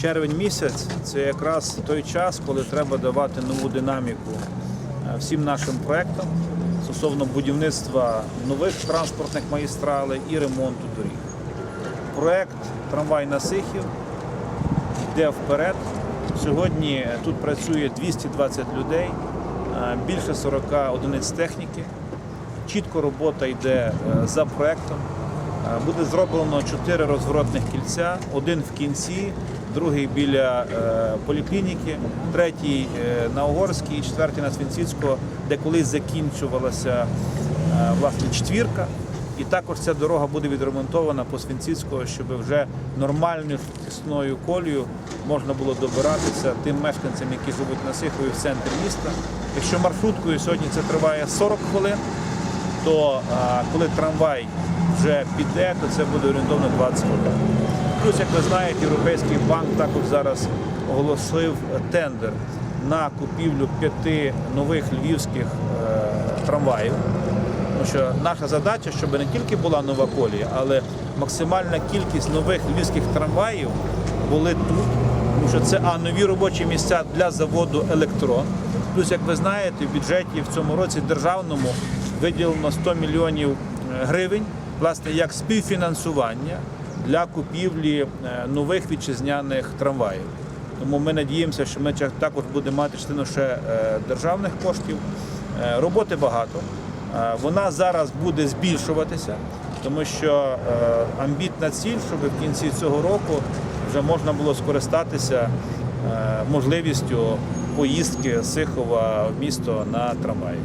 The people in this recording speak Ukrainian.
Червень місяць це якраз той час, коли треба давати нову динаміку е, всім нашим проектам стосовно будівництва нових транспортних магістралей і ремонту доріг. Проект Трамвай на Сихів йде вперед. Сьогодні тут працює 220 людей, е, більше 40 одиниць техніки. Чітко робота йде е, за проектом. Е, Буде зроблено чотири розворотних кільця: один в кінці, другий біля е, поліклініки, третій е, на Угорській, четвертий на Свінціцького, де колись закінчувалася власне четвірка. І також ця дорога буде відремонтована по Свінціцького, щоб вже нормальною тісною колію можна було добиратися тим мешканцям, які живуть на Сихові в центрі міста. Якщо маршруткою сьогодні це триває 40 хвилин, то коли трамвай вже піде, то це буде орієнтовно 20 хвилин. Плюс, як ви знаєте, Європейський банк також зараз оголосив тендер на купівлю п'яти нових львівських е, трамваїв. Тому що наша задача, щоб не тільки була нова колія, але максимальна кількість нових львівських трамваїв були тут. Тому що це а нові робочі місця для заводу електрон. Плюс, як ви знаєте, в бюджеті в цьому році державному виділено 100 мільйонів е, гривень, власне, як співфінансування для купівлі е, нових вітчизняних трамваїв. Тому ми надіємося, що ми також будемо мати частину ще е, державних коштів. Е, Роботи багато. Вона зараз буде збільшуватися, тому що амбітна ціль, щоб в кінці цього року вже можна було скористатися можливістю поїздки Сихова в місто на трамваї.